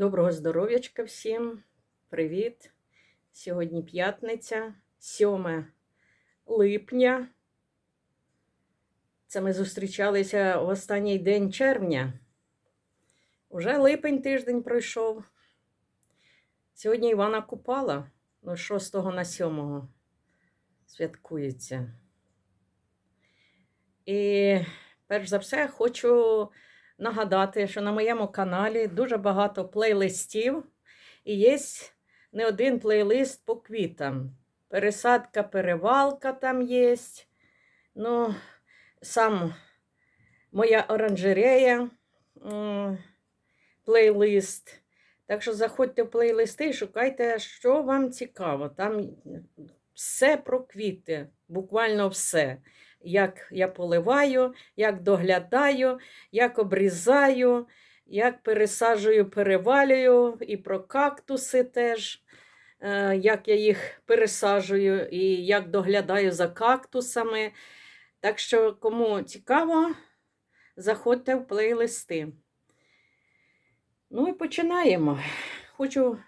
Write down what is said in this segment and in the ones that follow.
Доброго здоров'ячка всім. Привіт. Сьогодні п'ятниця, 7 липня. Це ми зустрічалися в останній день червня. Уже липень тиждень пройшов. Сьогодні Івана Купала, ну, 6 на 7 святкується. І перш за все хочу нагадати, що на моєму каналі дуже багато плейлистів, і є не один плейлист по квітам. Пересадка, перевалка там є. Ну, сам моя оранжерея плейлист. Так що заходьте в плейлисти і шукайте, що вам цікаво. Там все про квіти, буквально все. Як я поливаю, як доглядаю, як обрізаю, як пересаджую, перевалюю, і про кактуси теж, е, як я їх пересаджую і як доглядаю за кактусами. Так що, кому цікаво, заходьте в плейлисти. Ну і починаємо. Хочу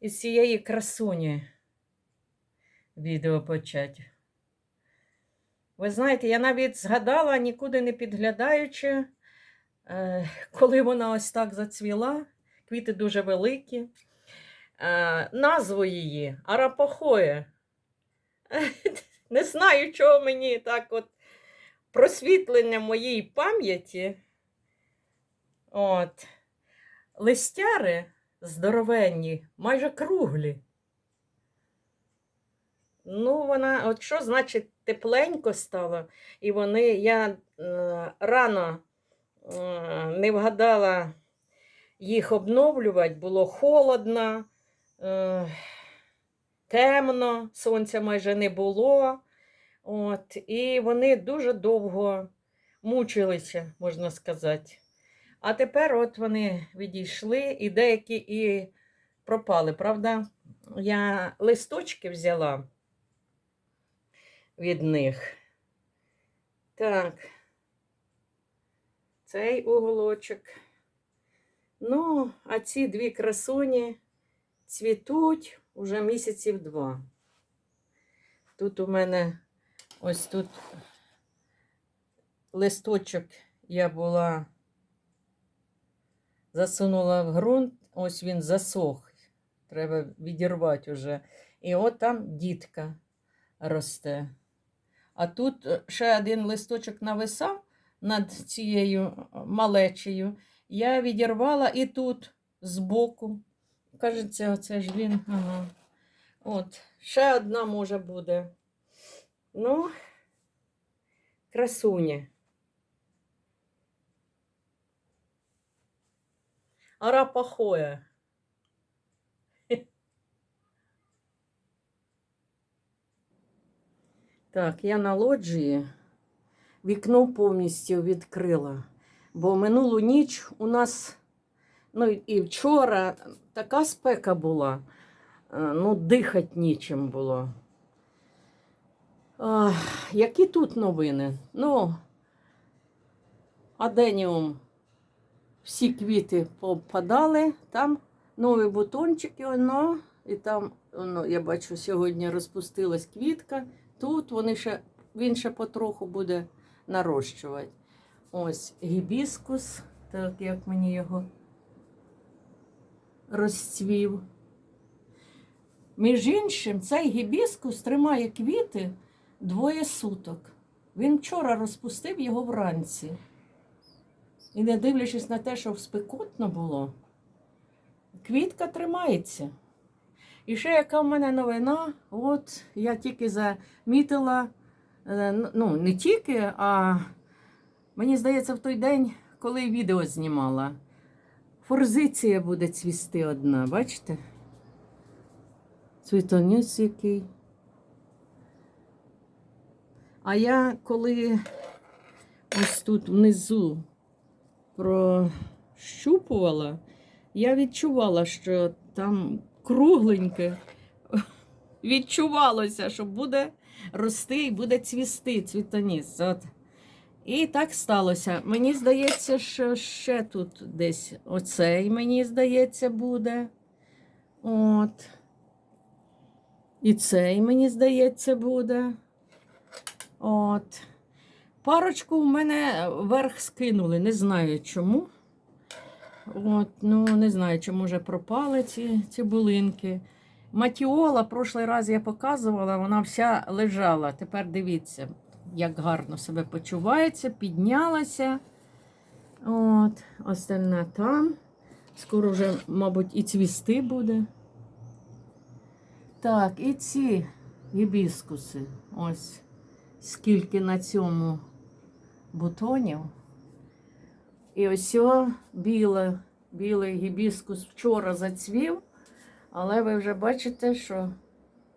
із цієї красуні відео почати. Ви знаєте, я навіть згадала, нікуди не підглядаючи, е, коли вона ось так зацвіла, квіти дуже великі. Е, Назву її Арапохоє. Не знаю, чого мені так от просвітлення моєї пам'яті. От. Листяри здоровенні, майже круглі. Ну, вона, от що значить тепленько стало, і вони, я е, рано е, не вгадала їх обновлювати, було холодно, е, темно, сонця майже не було. От, і вони дуже довго мучилися, можна сказати. А тепер от вони відійшли, і деякі і пропали. Правда, я листочки взяла від них. Так, цей уголочок. Ну, а ці дві красуні цвітуть уже місяців два. Тут у мене ось тут листочок я була засунула в ґрунт, ось він засох. Треба відірвати вже. І от там дітка росте. А тут е, ще один листочок нависав над цією малечею. Я відірвала і тут збоку. Кажеться, оце ж він. Ага. От, ще одна може буде. Ну, красуня. Арапахоя. Так, я на лоджії вікно повністю відкрила, бо минулу ніч у нас, ну і вчора така спека була, е, ну, дихати нічим було. А, які тут новини? Ну, аденіум, всі квіти попадали, там нові бутончики, воно, і там, воно, я бачу, сьогодні розпустилась квітка. Тут вони ще, він ще потроху буде нарощувати. Ось гібіскус, так як мені його розцвів. Між іншим, цей гібіскус тримає квіти двоє суток. Він вчора розпустив його вранці. І не дивлячись на те, що спекотно було, квітка тримається. І ще яка в мене новина, от я тільки замітила, е, ну, не тільки, а мені здається, в той день, коли відео знімала, форзиція буде цвісти одна, бачите? Цвітонюс який. А я коли ось тут внизу прощупувала, я відчувала, що там кругленьке. Відчувалося, що буде рости і буде цвісти цвітоніс. От. І так сталося. Мені здається, що ще тут десь оцей, мені здається, буде. От. І цей, мені здається, буде. От. Парочку в мене вверх скинули, не знаю чому. От, ну, не знаю, чи може пропали ці цибулинки. Матіола, прошлий раз я показувала, вона вся лежала. Тепер дивіться, як гарно себе почувається, піднялася. От, остальна там. Скоро вже, мабуть, і цвісти буде. Так, і ці гібіскуси. Ось скільки на цьому бутонів. І ось біле, білий гібіскус вчора зацвів, але ви вже бачите, що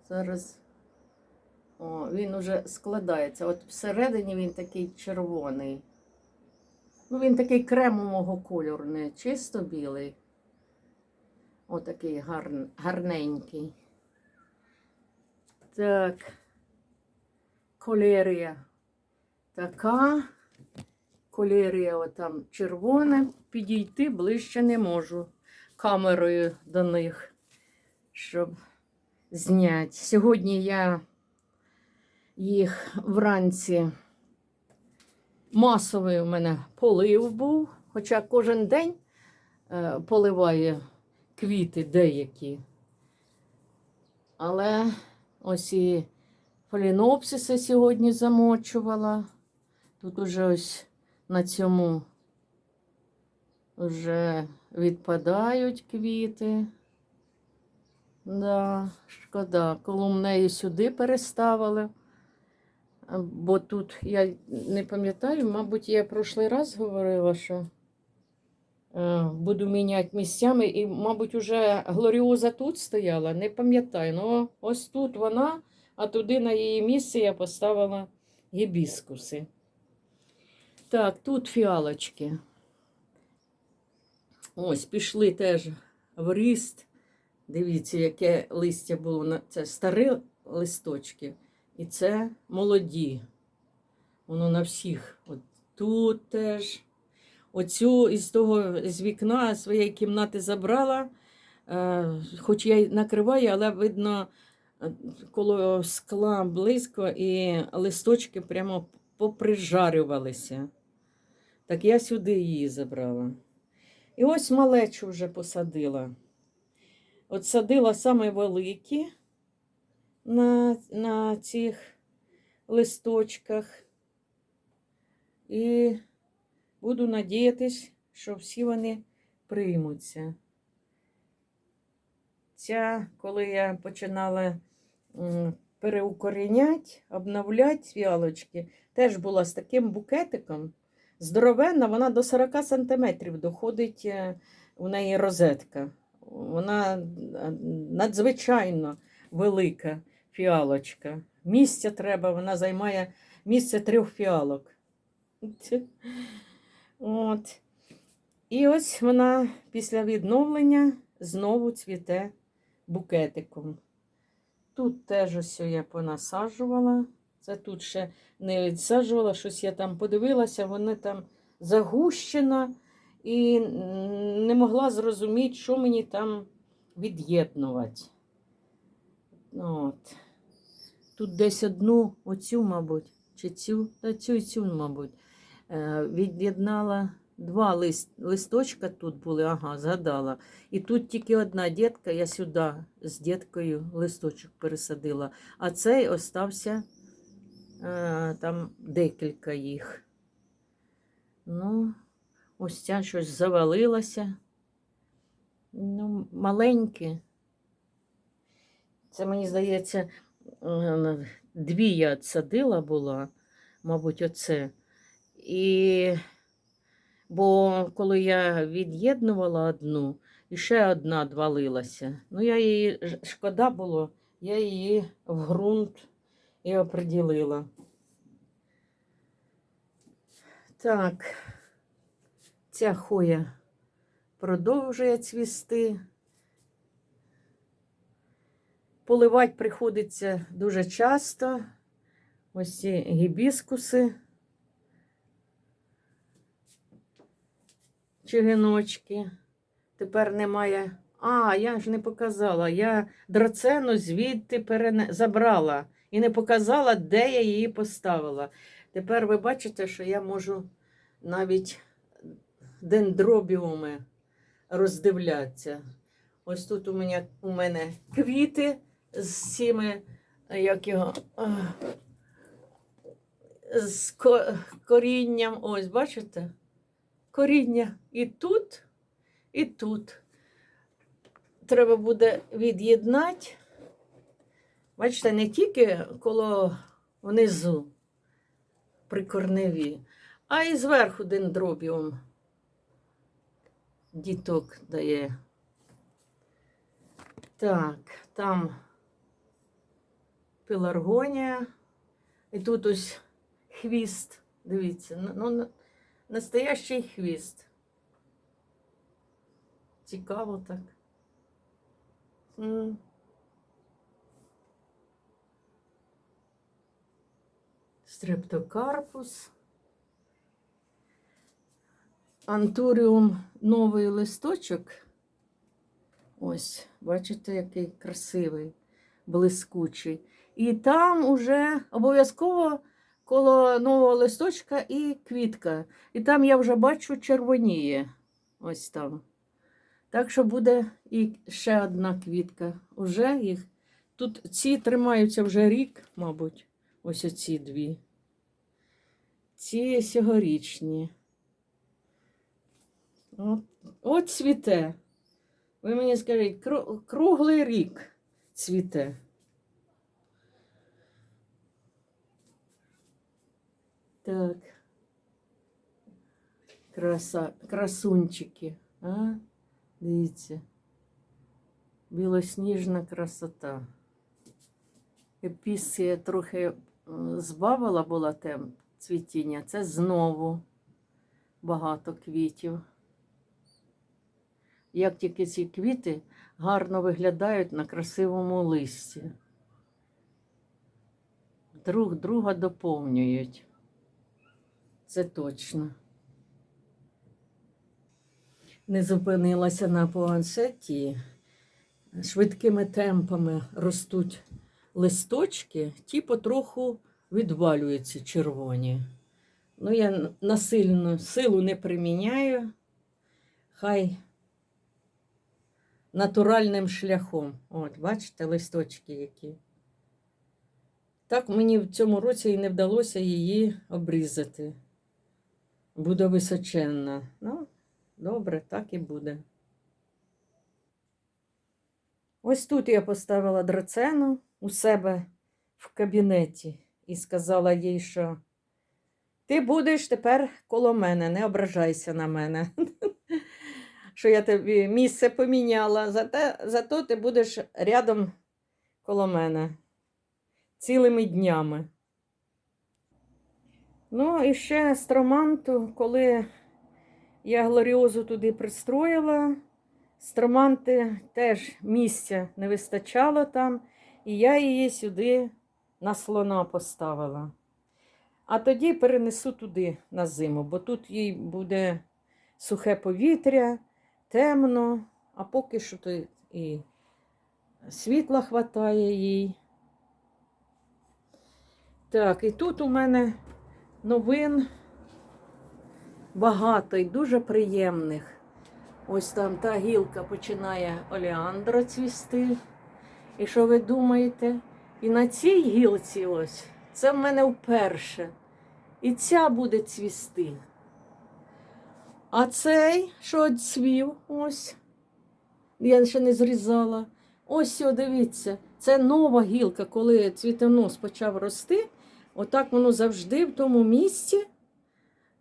зараз о, він уже складається. От всередині він такий червоний. Ну, він такий кремового кольору, не чисто білий. Отакий гар... гарненький. Так. Колерія така. Колерія отам червона. Підійти ближче не можу камерою до них, щоб зняти. Сьогодні я їх вранці масовий у мене полив був, хоча кожен день е, поливає квіти деякі. Але ось і фалінопсиси сьогодні замочувала. Тут уже ось на цьому вже відпадають квіти. Да, шкода, колумнеї сюди переставили. Бо тут я не пам'ятаю, мабуть, я прошлий раз говорила, що е, буду міняти місцями, і, мабуть, уже Глоріоза тут стояла, не пам'ятаю. Ну, ось тут вона, а туди на її місце я поставила гібіскуси. Так, тут фіалочки. Ось, пішли теж в ріст. Дивіться, яке листя було. Це старі листочки. І це молоді. Воно на всіх. От тут теж. Оцю із того з вікна своєї кімнати забрала. Е, хоч я й накриваю, але видно е, коло скла близько і листочки прямо поприжарювалися. Так я сюди її забрала. І ось малечу вже посадила. От садила саме великі на, на цих листочках. І буду надіятись, що всі вони приймуться. Ця, коли я починала переукорінять, обновляти фіалочки, теж була з таким букетиком. Здоровенна, вона до 40 сантиметрів доходить е, у неї розетка. Вона е, надзвичайно велика фіалочка. Місця треба, вона займає місце трьох фіалок. От. І ось вона після відновлення знову цвіте букетиком. Тут теж ось я понасаджувала. Це тут ще не відсаджувала, щось я там подивилася, вони там загущено і не могла зрозуміти, що мені там від'єднувати. От. Тут десь одну, оцю, мабуть, чи цю, та цю і цю, мабуть, е, від'єднала два лист, листочка тут були, ага, згадала. І тут тільки одна дітка, я сюди з діткою листочок пересадила, а цей остався там декілька їх. Ну, ось ця щось завалилася. Ну, маленькі. Це, мені здається, е, дві я відсадила була, мабуть, оце. І бо коли я від'єднувала одну, і ще одна двалилася. Ну, я її шкода було, я її в ґрунт і оприділила. Так, ця хоя продовжує цвісти. Поливати приходиться дуже часто. Ось ці гібіскуси. череночки. Тепер немає. А, я ж не показала. Я драцену звідти перене... забрала і не показала, де я її поставила. Тепер ви бачите, що я можу навіть дендробіуми роздивлятися. Ось тут у мене, у мене квіти з цими, як його, з корінням. Ось, бачите? Коріння і тут, і тут. Треба буде від'єднати. Бачите, не тільки коло внизу при корневі, а і зверху дендробіум діток дає. Так, там пеларгонія. І тут ось хвіст. Дивіться, ну, ну, настоящий хвіст. Цікаво так. Стрептокарпус. Антуріум новий листочок. Ось, бачите, який красивий, блискучий. І там уже обов'язково коло нового листочка і квітка. І там я вже бачу червоніє. Ось там. Так що буде і ще одна квітка. Уже їх. Тут ці тримаються вже рік, мабуть. Ось оці дві. Ці сьогорічні. От, от цвіте. Ви мені скажіть, круглий рік цвіте. Так. Краса, красунчики. А? Дивіться. Білосніжна красота. Епісія трохи збавила була тем цвітіння. Це знову багато квітів. Як тільки ці квіти гарно виглядають на красивому листі. Друг друга доповнюють. Це точно. Не зупинилася на пуансеті. Швидкими темпами ростуть листочки, ті потроху відвалюються червоні. Ну, я насильно силу не приміняю. Хай натуральним шляхом. От, бачите, листочки які. Так мені в цьому році і не вдалося її обрізати. Буде височенна. Ну, добре, так і буде. Ось тут я поставила драцену у себе в кабінеті і сказала їй, що ти будеш тепер коло мене, не ображайся на мене. Що я тобі місце поміняла, зате, зато ти будеш рядом коло мене цілими днями. Ну, і ще строманту, коли я глоріозу туди пристроїла, строманти теж місця не вистачало там, і я її сюди на слона поставила. А тоді перенесу туди на зиму, бо тут їй буде сухе повітря, темно, а поки що то і світла хватає їй. Так, і тут у мене новин багато і дуже приємних. Ось там та гілка починає олеандра цвісти. І що ви думаєте? І на цій гілці ось, це в мене вперше. І ця буде цвісти. А цей, що цвів, ось, я ще не зрізала. Ось, о, дивіться, це нова гілка, коли цвітонос почав рости. Отак воно завжди в тому місці.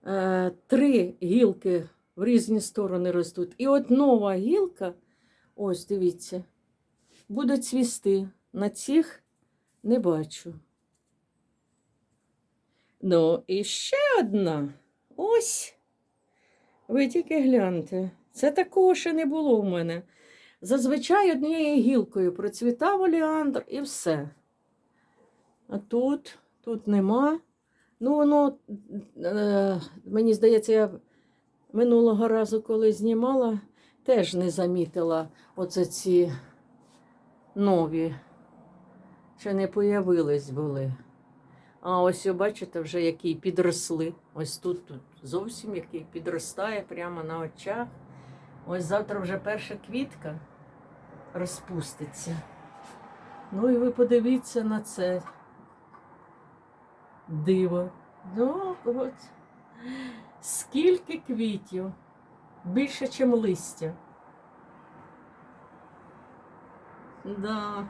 Е, три гілки в різні сторони ростуть. І от нова гілка, ось дивіться, буде цвісти. На цих не бачу. Ну, і ще одна. Ось. Ви тільки гляньте. Це такого ще не було в мене. Зазвичай однією гілкою процвітав оліандр і все. А тут, тут нема. Ну, воно, е, мені здається, я минулого разу, коли знімала, теж не замітила оце ці нові, ще не появились були. А ось, бачите, вже які підросли. Ось тут, тут зовсім який підростає прямо на очах. Ось завтра вже перша квітка розпуститься. Ну і ви подивіться на це диво. Ну, от. Скільки квітів, більше, ніж листя. Да.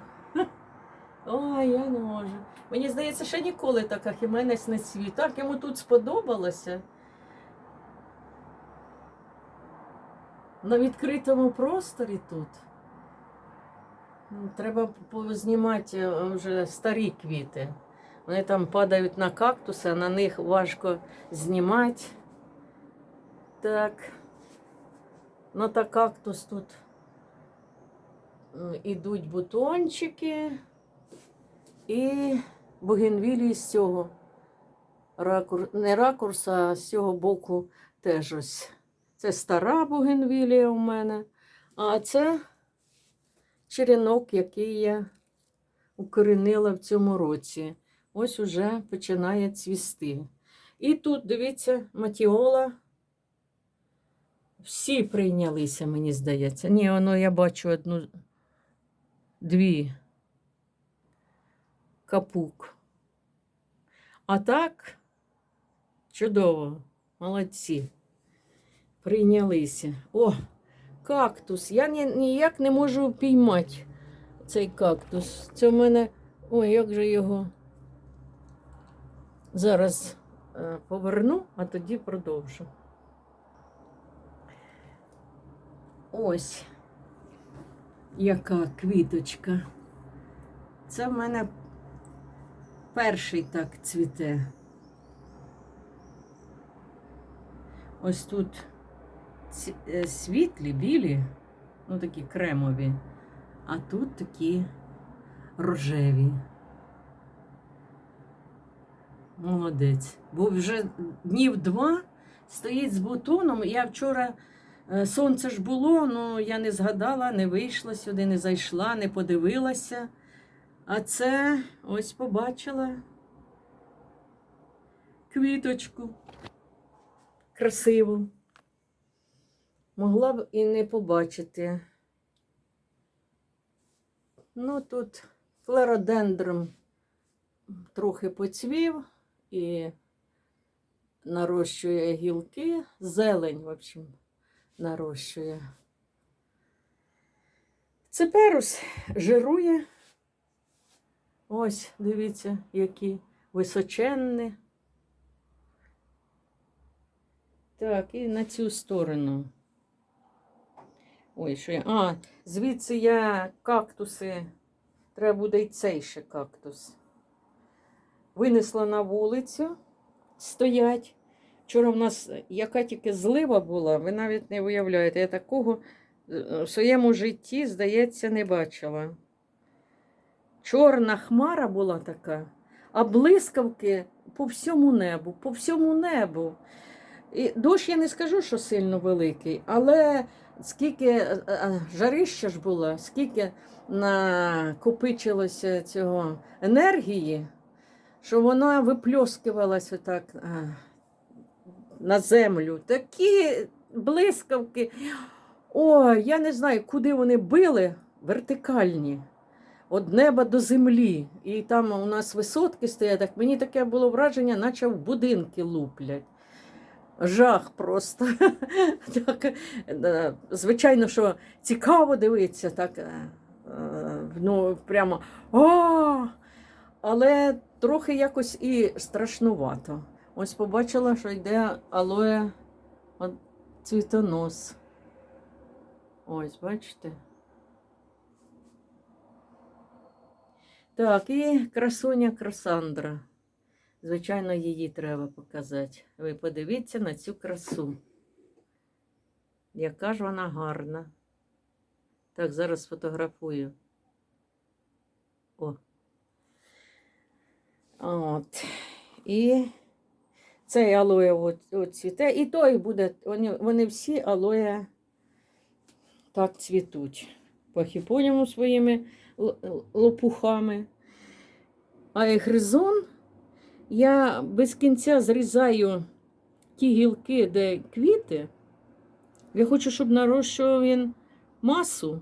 Ой, я не можу. Мені здається, ще ніколи така Хіменець не цвіт. Так йому тут сподобалося. На відкритому просторі тут. Ну, Треба познімати е, вже старі квіти. Вони там падають на кактуси, а на них важко знімати. Так. Ну та кактус тут ідуть бутончики. І бугенвілії з цього ракур... не ракурса, а з цього боку теж ось. Це стара бугенвілія у мене. А це черенок, який я укоренила в цьому році. Ось уже починає цвісти. І тут, дивіться, матіола. Всі прийнялися, мені здається. Ні, воно я бачу одну, дві капук. А так, чудово, молодці. Прийнялися. О, кактус. Я ні, ніяк не можу піймати цей кактус. Це в мене. Ой, як же його. Зараз е, поверну, а тоді продовжу. Ось яка квіточка. Це в мене перший так цвіте. Ось тут е, світлі, білі, ну такі кремові, а тут такі рожеві. Молодець. Бо вже днів два стоїть з бутоном. Я вчора е, сонце ж було, ну я не згадала, не вийшла сюди, не зайшла, не подивилася. А це ось побачила квіточку красиву. Могла б і не побачити. Ну, тут флородендром трохи поцвів і нарощує гілки, зелень, в общем, нарощує. Цеперус жирує. Ось, дивіться, які височенні. Так, і на цю сторону. Ой, що я. А, звідси я кактуси. Треба буде й цей ще кактус. Винесла на вулицю, стоять. Вчора в нас яка тільки злива була, ви навіть не уявляєте, я такого е, в своєму житті, здається, не бачила. Чорна хмара була така, а блискавки по всьому небу, по всьому небу. І дощ я не скажу, що сильно великий, але скільки е, е, жарища ж було, скільки накопичилося цього енергії, що вона випльоскувалася так е, на землю. Такі блискавки. Ой, я не знаю, куди вони били вертикальні. Від неба до землі. І там у нас висотки стоять. Так мені таке було враження, наче в будинки луплять. Жах просто. так, е, звичайно, що цікаво дивитися, так, е, е, ну, прямо о! Але трохи якось і страшнувато. Ось побачила, що йде алоє цвітонос. Ось, бачите? Так, і красуня Красандра. Звичайно, її треба показати. Ви подивіться на цю красу. Яка ж вона гарна. Так, зараз сфотографую. О. От. І Цей алоє от, цвіте, і той буде, вони, вони всі алоє так цвітуть. Похіпоніму своїми л- л- лопухами. А ехризон я без кінця зрізаю ті гілки, де квіти. Я хочу, щоб нарощував він масу.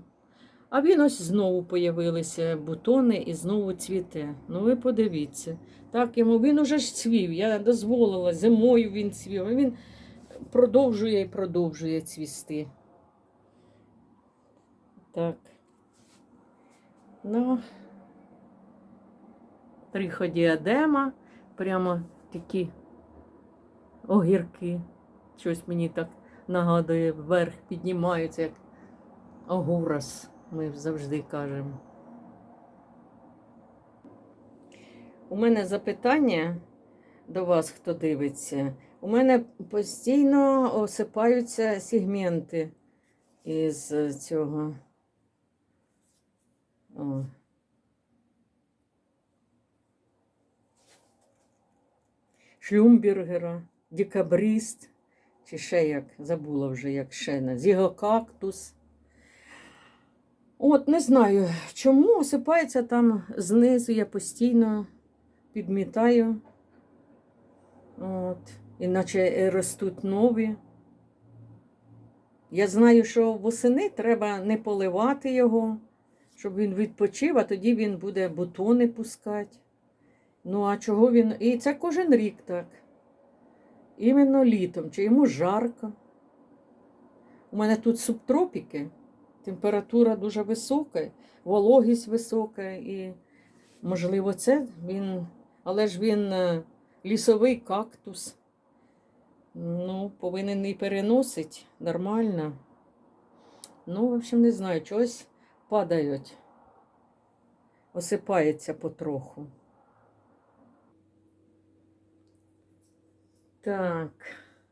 А він ось знову появилися бутони і знову цвіте. Ну ви подивіться. Так йому він уже ж цвів. Я дозволила, зимою він цвів. Він продовжує і продовжує цвісти. Так. Ну, триходіадема, прямо такі огірки. Щось мені так нагадує, вверх піднімаються, як огурас, ми завжди кажемо. У мене запитання до вас, хто дивиться. У мене постійно осипаються сегменти із цього. Шлюмбергера, декабрист, чи ще як, забула вже, як ще на зігокактус. От не знаю, чому осипається там знизу, я постійно підмітаю. От, іначе ростуть нові. Я знаю, що восени треба не поливати його, щоб він відпочив, а тоді він буде бутони пускати. Ну, а чого він. І це кожен рік так. Іменно літом, чи йому жарко. У мене тут субтропіки, температура дуже висока, вологість висока, і, можливо, це він, але ж він е, лісовий кактус. Ну, повинен і переносить нормально. Ну, в общем, не знаю, чогось падають. Осипається потроху. Так,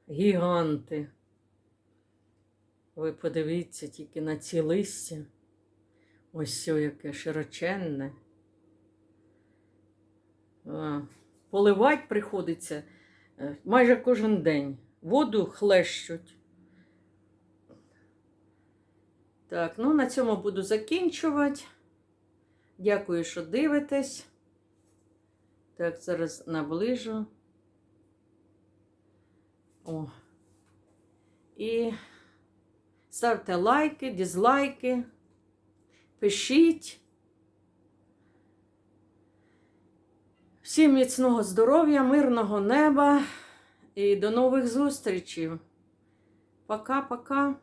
гіганти. Ви подивіться тільки на ці листя. Ось все яке широченне. Поливати приходиться е, майже кожен день. Воду хлещуть. Так, ну на цьому буду закінчувати. Дякую, що дивитесь. Так, зараз наближу. О. І ставте лайки, дізлайки, пишіть. Всім міцного здоров'я, мирного неба і до нових зустрічей. Пока-пока.